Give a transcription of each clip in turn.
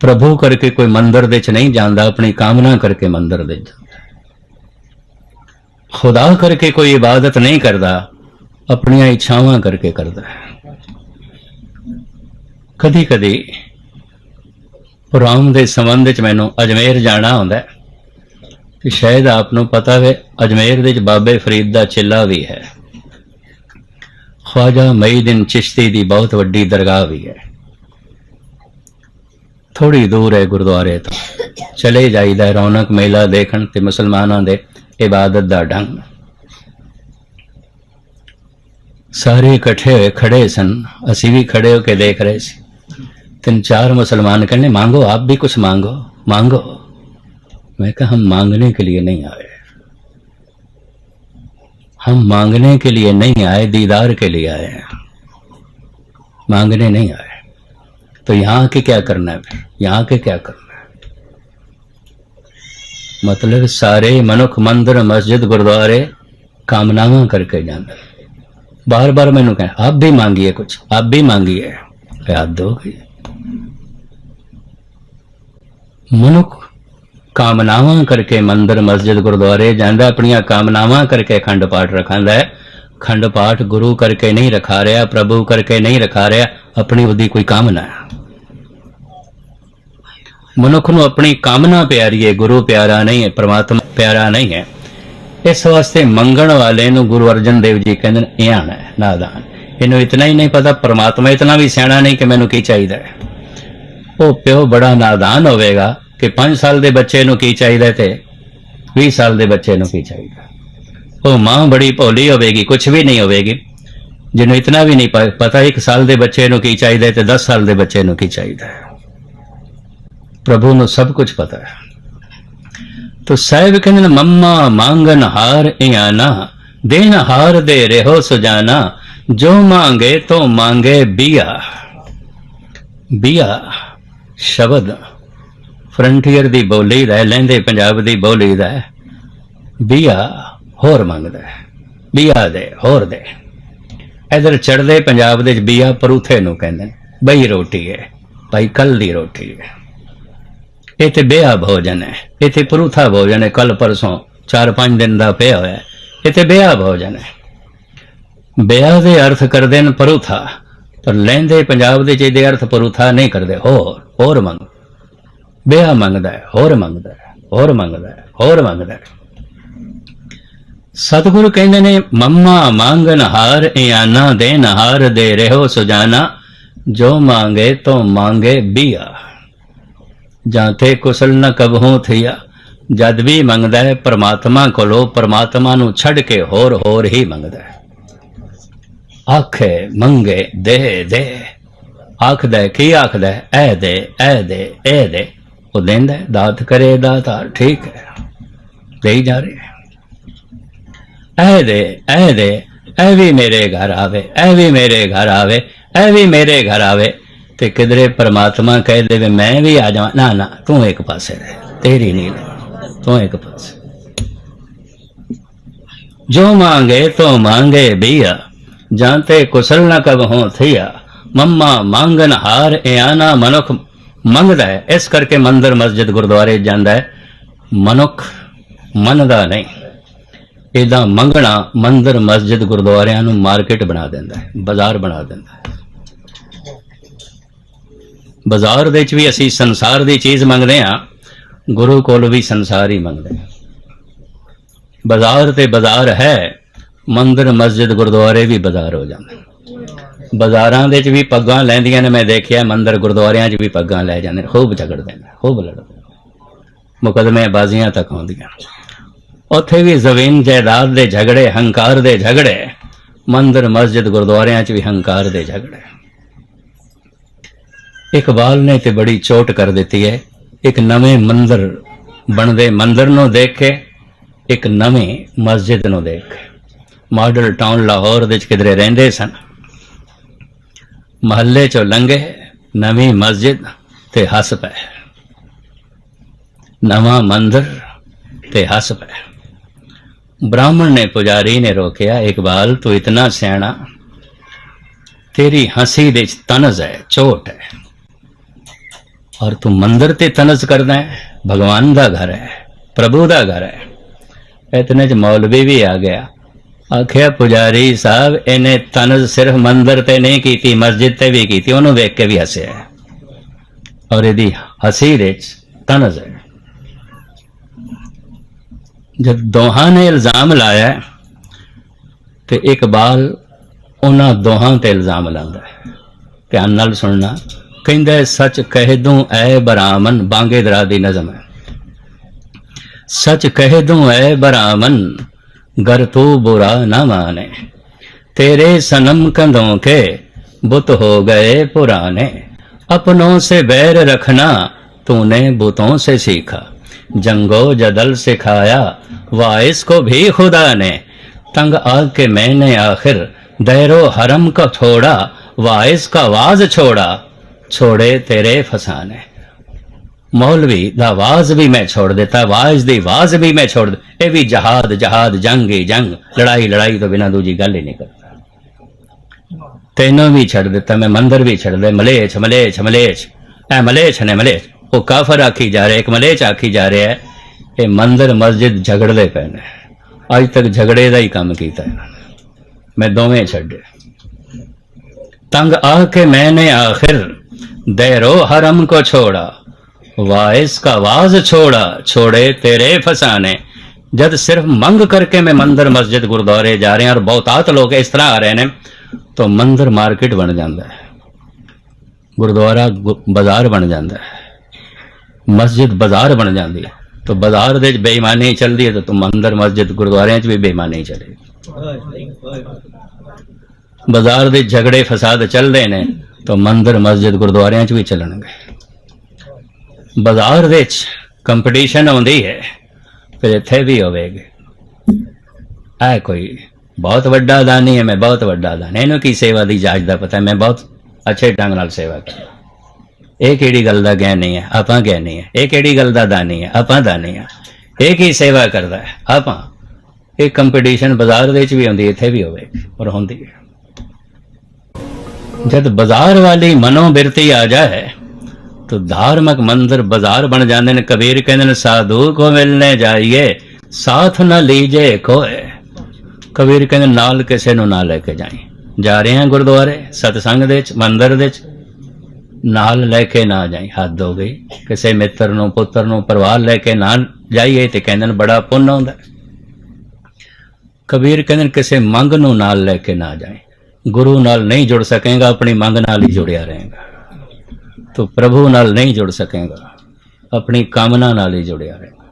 ਪ੍ਰਭੂ ਕਰਕੇ ਕੋਈ ਮੰਦਰ ਦੇ ਚ ਨਹੀਂ ਜਾਂਦਾ, ਆਪਣੀ ਕਾਮਨਾ ਕਰਕੇ ਮੰਦਰ ਦੇ ਚ ਜਾਂਦਾ। ਖੁਦਾ ਕਰਕੇ ਕੋਈ ਇਬਾਦਤ ਨਹੀਂ ਕਰਦਾ, ਆਪਣੀਆਂ ਇੱਛਾਵਾਂ ਕਰਕੇ ਕਰਦਾ ਕਦੀ ਕਦੀ ਰਾਮ ਦੇ ਸੰਬੰਧ ਵਿੱਚ ਮੈਨੂੰ ਅਜਮੇਰ ਜਾਣਾ ਹੁੰਦਾ ਹੈ। ਕਿ ਸ਼ਾਇਦ ਆਪ ਨੂੰ ਪਤਾ ਹੈ ਅਜਮੇਰ ਦੇ ਵਿੱਚ ਬਾਬੇ ਫਰੀਦ ਦਾ ਚਿੱਲਾ ਵੀ ਹੈ। ਖਵਾਜਾ ਮਈਦਿਨ ਚਿਸ਼ਤੀ ਦੀ ਬਹੁਤ ਵੱਡੀ ਦਰਗਾਹ ਵੀ ਹੈ। ਥੋੜੀ ਦੂਰ ਹੈ ਗੁਰਦੁਆਰੇ ਤੋਂ ਚਲੇ ਜਾਈਦਾ ਹੈ ਰੌਣਕ ਮੇਲਾ ਦੇਖਣ ਤੇ ਮੁਸਲਮਾਨਾਂ ਦੇ ਇਬਾਦਤ ਦਾ ਢੰਗ ਸਾਰੇ ਇਕੱਠੇ ਹੋਏ ਖੜੇ ਸਨ ਅਸੀਂ ਵੀ ਖੜੇ ਹੋ ਕੇ ਦੇਖ ਰਹੇ ਸੀ ਤਿੰਨ ਚਾਰ मुसलमान कहने मांगो आप भी कुछ मांगो मांगो मैं कहा हम मांगने के लिए नहीं आए हम मांगने के लिए नहीं आए दीदार के लिए आए हैं मांगने नहीं आए तो यहाँ के क्या करना है फिर यहाँ के क्या करना है मतलब सारे मनुख मंदिर मस्जिद गुरुद्वारे कामनावा करके जाते बार बार मैंने कहा आप भी मांगिए कुछ आप भी मांगिए याद दो गई ਮਨੁੱਖ ਕਾਮਨਾਵਾਂ ਕਰਕੇ ਮੰਦਰ ਮਸਜਿਦ ਗੁਰਦੁਆਰੇ ਜਾਂਦਾ ਆਪਣੀਆਂ ਕਾਮਨਾਵਾਂ ਕਰਕੇ ਅਖੰਡ ਪਾਠ ਰਖਾਂਦਾ ਹੈ ਅਖੰਡ ਪਾਠ ਗੁਰੂ ਕਰਕੇ ਨਹੀਂ ਰਖਾ ਰਿਹਾ ਪ੍ਰਭੂ ਕਰਕੇ ਨਹੀਂ ਰਖਾ ਰਿਹਾ ਆਪਣੀ ਉਹਦੀ ਕੋਈ ਕਾਮਨਾ ਮਨੁੱਖ ਨੂੰ ਆਪਣੀ ਕਾਮਨਾ ਪਿਆਰੀ ਹੈ, ਗੁਰੂ ਪਿਆਰਾ ਨਹੀਂ ਹੈ, ਪ੍ਰਮਾਤਮਾ ਪਿਆਰਾ ਨਹੀਂ ਹੈ। ਇਸ ਵਾਸਤੇ ਮੰਗਣ ਵਾਲੇ ਨੂੰ ਗੁਰੂ ਅਰਜਨ ਦੇਵ ਜੀ ਕਹਿੰਦੇ ਨੇ ਇਆਣ ਹੈ, ਨਾਦਾਨ। ਇਹਨੂੰ ਇਤਨਾ ਹੀ ਨਹੀਂ ਪਤਾ, ਪ੍ਰਮਾਤਮਾ ਇਤਨਾ ਵੀ ਸਿਆਣਾ ਨਹੀਂ ਕਿ ਮੈਨੂੰ ਕੀ ਚਾਹੀਦਾ ਹੈ। ਉਹ ਪਿਓ ਬੜਾ ਨਾਦਾਨ ਹੋਵੇਗਾ ਕਿ 5 ਸਾਲ ਦੇ ਬੱਚੇ ਨੂੰ ਕੀ ਚਾਹੀਦਾ ਤੇ 20 ਸਾਲ ਦੇ ਬੱਚੇ ਨੂੰ ਕੀ ਚਾਹੀਦਾ। ਉਹ ਮਾਂ ਬੜੀ ਭੋਲੀ ਹੋਵੇਗੀ ਕੁਝ ਵੀ ਨਹੀਂ ਹੋਵੇਗੀ। ਜਿਹਨੂੰ ਇਤਨਾ ਵੀ ਨਹੀਂ ਪਤਾ ਇੱਕ ਸਾਲ ਦੇ ਬੱਚੇ ਨੂੰ ਕੀ ਚਾਹੀਦਾ ਤੇ 10 ਸਾਲ ਦੇ ਬੱਚੇ ਨੂੰ ਕੀ ਚਾਹੀਦਾ ਹੈ। ਪ੍ਰਭੂ ਨੂੰ ਸਭ ਕੁਝ ਪਤਾ ਹੈ। ਤੋ ਸਾਹਿਬ ਕਹਿੰਦੇ ਨੇ ਮੰਮਾ ਮੰਗਨ ਹਾਰ ਇਆਨਾ ਦੇਨ ਹਾਰ ਦੇ ਰਹੋ ਸੁਜਾਨਾ ਜੋ ਮੰਗੇ ਤੋ ਮੰਗੇ ਬੀਆ। ਬੀਆ ਸ਼ਬਦ ਫਰੰਟੀਅਰ ਦੀ ਬੋਲੀ ਦਾ ਹੈ, ਲਹਿੰਦੇ ਪੰਜਾਬ ਦੀ ਬੋਲੀ ਦਾ ਬੀਆ ਹੋਰ ਮੰਗਦਾ ਬੀਆ ਦੇ ਹੋਰ ਦੇ। ਇਧਰ ਚੜਦੇ ਪੰਜਾਬ ਦੇ ਵਿੱਚ ਬੀਆ ਪਰੂਥੇ ਨੂੰ ਕਹਿੰਦੇ ਨੇ। ਬਈ ਰੋਟੀ ਹੈ, ਭਾਈ ਕੱਲ ਦੀ ਰੋਟੀ ਹੈ। ਇਹ ਤੇ ਬੇਆ ਭੋਜਨ ਹੈ ਇਹ ਤੇ ਪਰੂਥਾ ਭੋਜਨ ਹੈ ਕੱਲ ਪਰਸੋਂ 4-5 ਦਿਨ ਦਾ ਪਿਆ ਹੋਇਆ ਹੈ। ਇਹ ਤੇ ਬੇਆ ਭੋਜਨ ਹੈ। ਬੇਆ ਦੇ ਅਰਥ ਕਰਦੇ ਨੇ ਪਰੂਥਾ, ਪਰ ਲੈਂਦੇ ਪੰਜਾਬ ਦੇ ਚ ਇਹਦੇ ਅਰਥ ਪਰੂਥਾ ਨਹੀਂ ਕਰਦੇ, ਹੋਰ ਹੋਰ ਮੰਗ। ਬੇਆ ਮੰਗਦਾ ਹੈ, ਹੋਰ ਮੰਗਦਾ ਹੈ, ਹੋਰ ਮੰਗਦਾ ਹੈ, ਹੋਰ ਮੰਗਦਾ ਹੈ। ਸਤਿਗੁਰੂ ਕਹਿੰਦੇ ਨੇ, ਮੰਮਾ ਮੰਗਨ ਹਾਰ ਇਆਨਾ ਦੇਨ ਹਾਰ ਦੇ ਰਹੋ ਸੁਜਾਨਾ, ਜੋ ਮੰਗੇ ਤੋ ਮੰਗੇ ਬੀਆ। ਜਾਂ ਤੇ ਕੁਸਲ ਨ ਕਬਹੂ ਥਿਆ, ਜਦ ਵੀ ਮੰਗਦਾ ਹੈ ਪ੍ਰਮਾਤਮਾ ਕੋਲੋਂ, ਪ੍ਰਮਾਤਮਾ ਨੂੰ ਛੱਡ ਕੇ ਹੋਰ ਹੋਰ ਹੀ ਮੰਗਦਾ ਹੈ। ਆਖੇ ਮੰਗੇ ਦੇ ਦੇ, ਆਖਦਾ ਕੀ ਆਖਦਾ ਐ ਦੇ ਐ ਦੇ ਐ ਦੇ। ਉਹ ਦਿੰਦਾ ਦਾਤ ਕਰੇ ਦਾਤਾ, ਠੀਕ ਹੈ। ਦੇਈ ਜਾ ਰਿਹਾ ਹੈ ਐ ਦੇ ਐ ਦੇ ਐ ਵੀ ਮੇਰੇ ਘਰ ਆਵੇ, ਐ ਵੀ ਮੇਰੇ ਘਰ ਆਵੇ, ਐ ਵੀ ਮੇਰੇ ਘਰ ਆਵੇ। ਤੇ ਕਿਧਰੇ ਪਰਮਾਤਮਾ ਕਹਿ ਦੇਵੇ, ਮੈਂ ਵੀ ਆ ਜਾਵਾਂ। ਨਾ ਨਾ, ਤੂੰ ਇੱਕ ਪਾਸੇ ਰਹਿ, ਤੇਰੀ ਨਹੀਂ ਤੂੰ ਇੱਕ ਪਾਸੇ। ਜੋ ਮੰਗੇ, ਤੋ ਮੰਗੇ ਬੀਆ। ਜਾਂਤੇ ਕੁਸਲ ਨ ਕਬ ਹੋ ਥਿਆ। ਮੰਮਾ, ਮੰਗਨ ਹਾਰ ਇਆਨਾ ਮਨੁੱਖ ਮੰਗਦਾ ਹੈ। ਇਸ ਕਰਕੇ ਮੰਦਰ, ਮਸਜਿਦ, ਗੁਰਦੁਆਰੇ ਜਾਂਦਾ ਹੈ। ਮਨੁੱਖ ਮੰਨਦਾ ਨਹੀਂ। ਇਹਦਾ ਮੰਗਣਾ ਮੰਦਰ, ਮਸਜਿਦ ਗੁਰਦੁਆਰਿਆਂ ਨੂੰ ਮਾਰਕੀਟ ਬਣਾ ਦਿੰਦਾ ਹੈ, ਬਾਜ਼ਾਰ ਬਣਾ ਦਿੰਦਾ ਹੈ। ਬਾਜ਼ਾਰ ਦੇ ਵਿੱਚ ਵੀ ਅਸੀਂ ਸੰਸਾਰ ਦੀ ਚੀਜ਼ ਮੰਗਦੇ ਹਾਂ, ਗੁਰੂ ਕੋਲ ਵੀ ਸੰਸਾਰ ਹੀ ਮੰਗਦੇ ਹਾਂ। ਬਾਜ਼ਾਰ ਤੇ ਬਾਜ਼ਾਰ ਹੈ, ਮੰਦਰ, ਮਸਜਿਦ, ਗੁਰਦੁਆਰੇ ਵੀ ਬਾਜ਼ਾਰ ਹੋ ਜਾਂਦੇ ਬਾਜ਼ਾਰਾਂ ਦੇ ਵਿੱਚ ਵੀ ਪੱਗਾਂ ਲੈਂਦੀਆਂ ਨੇ, ਮੈਂ ਦੇਖਿਆ ਮੰਦਰ ਗੁਰਦੁਆਰਿਆਂ 'ਚ ਵੀ ਪੱਗਾਂ ਲੈ ਜਾਂਦੇ ਨੇ, ਖੂਬ ਝਗੜਦੇ ਨੇ, ਖੂਬ ਲੜਦੇ ਨੇ। ਮੁਕਦਮੇ ਬਾਜ਼ੀਆਂ ਤੱਕ ਆਉਂਦੀਆਂ ਉੱਥੇ ਵੀ ਜ਼ਮੀਨ ਜਾਇਦਾਦ ਦੇ ਝਗੜੇ, ਹੰਕਾਰ ਦੇ ਝਗੜੇ, ਮੰਦਰ, ਮਸਜਿਦ ਗੁਰਦੁਆਰਿਆਂ 'ਚ ਵੀ ਹੰਕਾਰ ਦੇ ਝਗੜੇ। ਇਕਬਾਲ ਨੇ ਤੇ ਬੜੀ ਚੋਟ ਕਰ ਦਿੱਤੀ ਹੈ। ਇੱਕ ਨਵੇਂ ਮੰਦਰ ਬਣਦੇ ਮੰਦਰ ਨੂੰ ਦੇਖ ਕੇ ਇੱਕ ਨਵੇਂ ਮਸਜਿਦ ਨੂੰ ਦੇਖ। ਕੇ ਮਾਡਲ ਟਾਊਨ ਲਾਹੌਰ ਦੇ ਵਿੱਚ ਕਿਧਰੇ ਰਹਿੰਦੇ ਸਨ। ਮਹੱਲੇ ਚੋਂ ਲੰਘੇ, ਨਵੀਂ ਮਸਜਿਦ ਤੇ ਹੱਸ ਪਏ। ਨਵਾਂ ਮੰਦਰ ਤੇ ਹੱਸ ਪਏ। ब्राह्मण ने पुजारी ने रोकिया इकबाल तू इतना सियाणा तेरी हंसी दे च तनज है चोट है ਔਰ ਤੂੰ ਮੰਦਰ ਤੇ ਤਨਸ ਕਰਦਾ ਹੈ ਭਗਵਾਨ ਦਾ ਘਰ ਹੈ ਪ੍ਰਭੂ ਦਾ ਘਰ ਹੈ ਇਤਨੇ ਚ ਮੌਲਵੀ ਵੀ ਆ ਗਿਆ ਆਖਿਆ ਪੁਜਾਰੀ ਸਾਹਿਬ ਇਹਨੇ ਤਨਸ ਸਿਰਫ ਮੰਦਰ ਤੇ ਨਹੀਂ ਕੀਤੀ ਮਸਜਿਦ ਤੇ ਵੀ ਕੀਤੀ ਉਹਨੂੰ ਵੇਖ ਕੇ ਵੀ ਹੱਸਿਆ ਔਰ ਇਹਦੀ ਹਸੀ ਵਿੱਚ ਤਨਸ ਹੈ ਜਦ ਦੋਹਾਂ ਨੇ ਇਲਜ਼ਾਮ ਲਾਇਆ ਤੇ ਇਕਬਾਲ ਉਹਨਾਂ ਦੋਹਾਂ ਤੇ ਇਲਜ਼ਾਮ ਲਾਉਂਦਾ ਹੈ ਧਿਆਨ ਨਾਲ ਸੁਣਨਾ ਕਹਿੰਦਾ ਹੈ, ਸੱਚ ਕਹਿ ਦੂੰ ਐ ਬਰਾਮਨ ਬਾਂਗੇ ਦਰਾ ਦੀ ਨਜ਼ਮ ਹੈ ਸੱਚ ਕਹਿ ਦੂੰ ਐ ਬਰਾਮਨ गर तू बुरा न माने तेरे सनम कंधों के बुत हो गए पुराने अपनों से बैर रखना तूने बुतों से सीखा जंगो जदल सिखाया वाइस को भी खुदा ने तंग आग के मैंने आखिर दैरो हरम का छोड़ा वाइस का वाज छोड़ा छोड़े तेरे फसाने ਮੌਲਵੀ ਦਾ ਆਵਾਜ਼ ਵੀ ਮੈਂ ਛੋੜ ਦਿੱਤਾ ਆਵਾਜ਼ ਦੀ ਆਵਾਜ਼ ਵੀ ਮੈਂ ਛੋੜ ਦਿੱ- ਇਹ ਵੀ ਜਹਾਦ ਜਹਾਦ ਜੰਗ ਹੀ ਜੰਗ ਲੜਾਈ ਲੜਾਈ ਤੋਂ ਬਿਨਾਂ ਦੂਜੀ ਗੱਲ ਹੀ ਨਹੀਂ ਕਰਦਾ ਤੈਨੂੰ ਵੀ ਛੱਡ ਦਿੱਤਾ ਮੈਂ ਮੰਦਰ ਵੀ ਛੱਡ ਦੇ ਮਲੇਛ ਮਲੇਛ ਮਲੇਛ ਐ ਮਲੇਛ ਨੇ ਮਲੇਛ ਉਹ ਕਾਫਰ ਆਖੀ ਜਾ ਰਿਹਾ, ਇੱਕ ਮਲੇਚ ਆਖੀ ਜਾ ਰਿਹਾ ਇਹ ਮੰਦਰ ਮਸਜਿਦ ਝਗੜਦੇ ਪਏ ਨੇ। ਅੱਜ ਤੱਕ ਝਗੜੇ ਦਾ ਹੀ ਕੰਮ ਕੀਤਾ ਇਹਨਾਂ ਨੇ। ਮੈਂ ਦੋਵੇਂ ਛੱਡੇ। ਤੰਗ ਆਹ ਕੇ ਮੈਨੇ ਆਖਿਰ ਦੇਰੋ ਹਰਮ ਕੋ ਛੋੜਾ ਵਾਇਸ ਕਾ ਆਵਾਜ਼ ਛੋੜਾ, ਛੋੜੇ ਤੇਰੇ ਫਸਾਨੇ। ਜਦ ਸਿਰਫ ਮੰਗ ਕਰਕੇ ਮੈਂ ਮੰਦਰ ਮਸਜਿਦ ਗੁਰਦੁਆਰੇ ਜਾ ਰਿਹਾ ਔਰ ਬਹੁਤਾਤ ਲੋਕ ਇਸ ਤਰ੍ਹਾਂ ਆ ਰਹੇ ਨੇ, ਤਾਂ ਮੰਦਰ ਮਾਰਕੀਟ ਬਣ ਜਾਂਦਾ ਹੈ। ਗੁਰਦੁਆਰਾ ਬਾਜ਼ਾਰ ਬਣ ਜਾਂਦਾ ਹੈ। ਮਸਜਿਦ ਬਾਜ਼ਾਰ ਬਣ ਜਾਂਦੀ ਹੈ। ਤਾਂ ਬਾਜ਼ਾਰ ਦੇ ਵਿੱਚ ਬੇਈਮਾਨੀ ਚੱਲਦੀ ਹੈ ਤਾਂ ਤੂੰ ਮੰਦਰ ਮਸਜਿਦ ਗੁਰਦੁਆਰਿਆਂ 'ਚ ਵੀ ਬੇਈਮਾਨੀ ਚੱਲੇਗੀ ਬਾਜ਼ਾਰ ਦੇ ਝਗੜੇ, ਫਸਾਦ ਚੱਲਦੇ ਨੇ, ਤਾਂ ਮੰਦਰ, ਮਸਜਿਦ ਗੁਰਦੁਆਰਿਆਂ 'ਚ ਵੀ ਚੱਲਣਗੇ। ਬਾਜ਼ਾਰ ਵਿੱਚ ਕੰਪੀਟੀਸ਼ਨ ਆਉਂਦੀ ਹੈ, ਫਿਰ ਇੱਥੇ ਵੀ ਹੋਵੇਗੀ। ਐ ਕੋਈ ਬਹੁਤ ਵੱਡਾ ਦਾਨੀ ਹੈ, ਮੈਂ ਬਹੁਤ ਵੱਡਾ ਦਾਨੀ ਇਹਨੂੰ ਕੀ ਸੇਵਾ ਦੀ ਜਾਚ ਦਾ ਪਤਾ ਮੈਂ ਬਹੁਤ ਅੱਛੇ ਢੰਗ ਨਾਲ ਸੇਵਾ ਕਰਦਾ। ਇਹ ਕਿਹੜੀ ਗੱਲ ਦਾ ਗਿਆਨੀ ਹੈ ਆਪਾਂ ਗਿਆਨੀ ਹੈ ਇਹ ਕਿਹੜੀ ਗੱਲ ਦਾ ਦਾਨੀ ਹੈ ਆਪਾਂ ਦਾਨੀ ਹੈ ਇਹ ਕੀ ਸੇਵਾ ਕਰਦਾ ਹੈ? ਆਪਾਂ। ਇਹ ਕੰਪੀਟੀਸ਼ਨ ਬਾਜ਼ਾਰ ਦੇ ਵਿੱਚ ਵੀ ਹੁੰਦੀ ਇੱਥੇ ਵੀ ਹੋਵੇ ਪਰ ਹੁੰਦੀ ਹੈ। ਜਦ ਬਾਜ਼ਾਰ ਵਾਲੀ ਮਨੋਬਿਰਤੀ ਆ ਜਾਏ, ਤਾਂ ਧਾਰਮਿਕ ਮੰਦਰ ਬਾਜ਼ਾਰ ਬਣ ਜਾਂਦੇ ਨੇ। ਕਬੀਰ ਕਹਿੰਦੇ ਨੇ, ਸਾਧੂ ਕੋ ਮਿਲਨੇ ਜਾਈਏ, ਸਾਥ ਨਾ ਲੀਜੇ ਕੋਏ ਕਬੀਰ ਕਹਿੰਦੇ, ਨਾਲ ਕਿਸੇ ਨੂੰ ਨਾ ਲੈ ਕੇ ਜਾਈ। ਜਾ ਰਹੇ ਹਾਂ ਗੁਰਦੁਆਰੇ, ਸਤਸੰਗ ਦੇ ਵਿੱਚ, ਮੰਦਰ ਦੇ ਵਿੱਚ। ਨਾਲ ਲੈ ਕੇ ਨਾ ਜਾਈ। ਹੱਦ ਹੋ ਗਈ। ਕਿਸੇ ਮਿੱਤਰ ਨੂੰ, ਪੁੱਤਰ ਨੂੰ ਪਰਿਵਾਰ ਲੈ ਕੇ ਨਾ ਜਾਈਏ ਤੇ ਕਹਿੰਦੇ ਨੇ ਬੜਾ ਪੁੰਨ ਆਉਂਦਾ। ਕਬੀਰ ਕਹਿੰਦੇ ਨੇ ਕਿਸੇ ਮੰਗ ਨੂੰ ਨਾਲ ਲੈ ਕੇ ਨਾ ਜਾਏ ਗੁਰੂ ਨਾਲ ਨਹੀਂ ਜੁੜ ਸਕੇਗਾ, ਆਪਣੀ ਮੰਗ ਨਾਲ ਹੀ ਜੁੜਿਆ ਰਹੇਗਾ। ਤੋ ਪ੍ਰਭੂ ਨਾਲ ਨਹੀਂ ਜੁੜ ਸਕੇਗਾ, ਆਪਣੀ ਕਾਮਨਾ ਨਾਲ ਹੀ ਜੁੜਿਆ ਰਹੇਗਾ।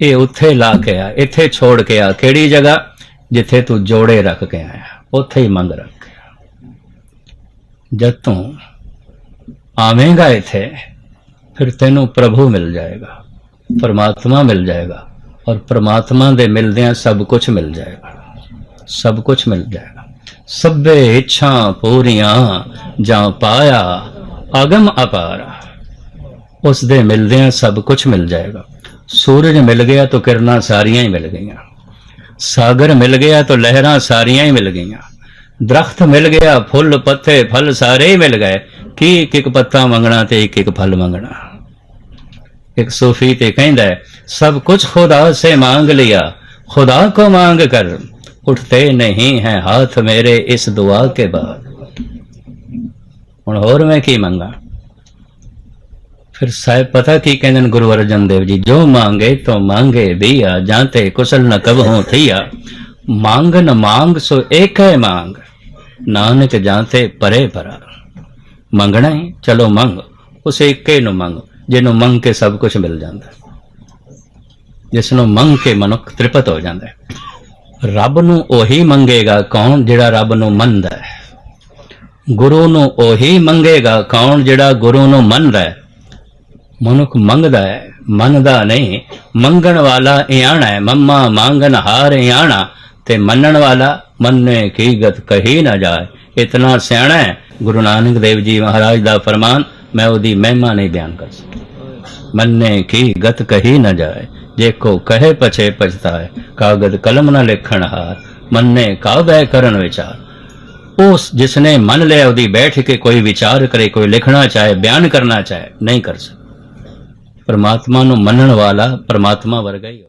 ਇਹ ਉੱਥੇ ਲਾ ਕੇ ਆ, ਇੱਥੇ ਛੋੜ ਕੇ ਆ। ਕਿਹੜੀ ਜਗ੍ਹਾ? ਜਿੱਥੇ ਤੂੰ ਜੋੜੇ ਰੱਖ ਕੇ ਆਇਆ। ਉੱਥੇ ਹੀ ਮੰਗ ਰੱਖ। ਕੇ ਜਦ ਤੂੰ ਆਵੇਂਗਾ ਇੱਥੇ, ਫਿਰ ਤੈਨੂੰ ਪ੍ਰਭੂ ਮਿਲ ਜਾਏਗਾ, ਪਰਮਾਤਮਾ ਮਿਲ ਜਾਏਗਾ, ਔਰ ਪਰਮਾਤਮਾ ਦੇ ਮਿਲਦਿਆਂ ਸਭ ਕੁਝ ਮਿਲ ਜਾਏਗਾ, ਸਭ ਕੁਝ ਮਿਲ ਜਾਏਗਾ। ਸਭੇ ਇੱਛਾ ਪੂਰੀਆਂ, ਜਾਂ ਪਾਇਆ, ਅਗਮ ਅਪਾਰ ਉਸ ਦੇ ਮਿਲਦਿਆਂ ਸਭ ਕੁਝ ਮਿਲ ਜਾਏਗਾ। ਸੂਰਜ ਮਿਲ ਗਿਆ ਤਾਂ ਕਿਰਨਾਂ ਸਾਰੀਆਂ ਹੀ ਮਿਲ ਗਈਆਂ। ਸਾਗਰ ਮਿਲ ਗਿਆ ਤਾਂ ਲਹਿਰਾਂ ਸਾਰੀਆਂ ਹੀ ਮਿਲ ਗਈਆਂ। ਦਰਖਤ ਮਿਲ ਗਿਆ, ਫੁੱਲ, ਪੱਤੇ, ਫਲ ਸਾਰੇ ਮਿਲ ਗਏ। ਕੀ ਇੱਕ ਇੱਕ ਪੱਤਾ ਮੰਗਣਾ ਤੇ ਇੱਕ ਇੱਕ ਫਲ ਮੰਗਣਾ? ਇੱਕ ਸੂਫੀ ਤੇ ਕਹਿੰਦਾ ਸਭ ਕੁਝ ਖੁਦਾ ਸੇ ਮੰਗ ਲਿਆ। ਖੁਦਾ ਕੋ ਮੰਗ ਕਰ ਉਠਤੇ ਨਹੀਂ ਹੈ ਹੱਥ ਮੇਰੇ ਇਸ ਦੁਆ ਕੇ ਬਾਅਦ। ਹੁਣ ਹੋਰ ਮੈਂ ਕੀ ਮੰਗਾ? ਫਿਰ ਸਾਹਿਬ ਪਤਾ ਕੀ ਕਹਿੰਦੇ ਨੇ ਗੁਰੂ ਅਰਜਨ ਦੇਵ ਜੀ, ਜੋ ਮੰਗੇ ਤੋ ਮੰਗੇ ਬਈਆ ਜਾਂਤੇ ਕੁਸਲ ਨ ਕਬ ਹੋ ਥਈਆ ਮੰਗ ਨ ਮੰਗ ਸੋ ਏਕ ਹੈ ਮੰਗ ਨਾਨਕ ਜਾਂਤੇ ਪਰੇ ਪਰਾ ਮੰਗਣਾ ਹੈ ਚਲੋ ਮੰਗ ਉਸ ਏਕੇ ਨੂੰ ਮੰਗ ਜਿਹਨੂੰ ਮੰਗ ਕੇ ਸਭ ਕੁਝ ਮਿਲ ਜਾਂਦਾ ਹੈ। ਜਿਸ ਨੂੰ ਮੰਗ ਕੇ ਮਨੁੱਖ ਤ੍ਰਿਪਤ ਹੋ ਜਾਂਦਾ ਹੈ ਰੱਬ ਨੂੰ ਉਹੀ ਮੰਗੇਗਾ ਕੌਣ ਜਿਹੜਾ ਰੱਬ ਨੂੰ ਮੰਨਦਾ ਹੈ ਗੁਰੂ ਨੂੰ ਉਹੀ ਮੰਗੇਗਾ ਕੌਣ ਜਿਹੜਾ ਗੁਰੂ ਨੂੰ ਮੰਨਦਾ ਹੈ ਮਨੁੱਖ ਮੰਗਦਾ ਹੈ ਮੰਨਦਾ ਨਹੀਂ ਮੰਗਣ ਵਾਲਾ ਇਆਣਾ ਹੈ ਮੰਮਾ ਮੰਗਨ ਹਾਰ ਇਆਣਾ ਤੇ ਮੰਨਣ ਵਾਲਾ ਮੰਨੇ ਕੀ ਗਤ ਕਹੀ ਨਾ ਜਾਏ। ਇਤਨਾ ਸਿਆਣਾ ਹੈ, ਗੁਰੂ ਨਾਨਕ ਦੇਵ ਜੀ ਮਹਾਰਾਜ ਦਾ ਫਰਮਾਨ, ਮੈਂ ਉਹਦੀ ਮਹਿਮਾ ਨਹੀਂ ਬਿਆਨ ਕਰ ਸਕਦਾ। ਮੰਨੇ ਕੀ ਗਤ ਕਹੀ ਨਾ ਜਾਏ, ਜੇ ਕੋ ਕਹੇ ਪਛੇ ਪਛਤਾਏ, ਕਾਗਦ ਕਲਮ ਨਾ ਲਿਖਣ ਹਾਰ, ਮੰਨੇ ਕਾ ਬੈ ਕਰਨ ਵਿਚਾਰ। ਉਸ ਜਿਸਨੇ ਮੰਨ ਲਿਆ, ਉਹਦੀ ਬੈਠ ਕੇ ਕੋਈ ਵਿਚਾਰ ਕਰੇ, ਕੋਈ ਲਿਖਣਾ ਚਾਹੇ, ਬਿਆਨ ਕਰਨਾ ਚਾਹੇ, ਨਹੀਂ ਕਰ ਸਕਦਾ। ਪਰਮਾਤਮਾ ਨੂੰ ਮੰਨਣ ਵਾਲਾ ਪਰਮਾਤਮਾ ਵਰਗਾ ਹੀ ਹੋ